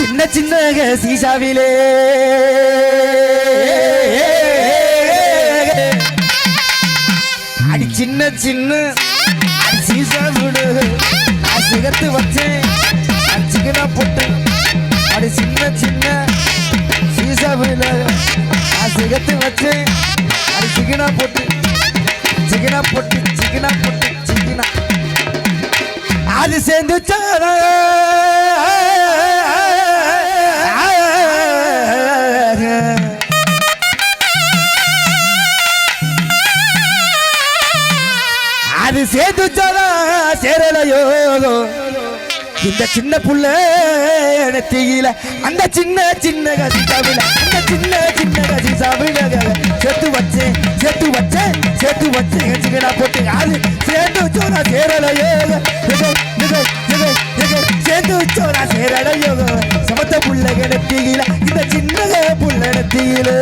சின்ன சின்ன சீசாவிலே. அடி சின்ன சின்ன சீசா விடு. நான் சிகத்து வச்சேன். நான் சிக்கனா போட்டு அடி சின்ன சின்ன சீசா விடு. நான் சிகத்து வச்சேன். அடி சிக்கனா போட்டு சிக்கனா போட்டு சிக்கனா போட்டு சிக்கனா அது சேர்ந்து அது சேர்த்துச்சாதா சேரலையோ. இந்த சின்ன புள்ள தெரியல அந்த சின்ன சின்ன கசிசாவில அந்த சின்ன சின்ன கசிசாவில செத்து வச்சேன் செத்து வச்சேன் செத்து வச்சேன். சிக்கடா போட்டு அது சேர்த்து வச்சோனா சேரலையோ சேர்த்து வச்சோனா சேரலையோ. சமத்த புள்ள கிடத்தீங்கள இந்த சின்ன புள்ள நடத்தீங்களே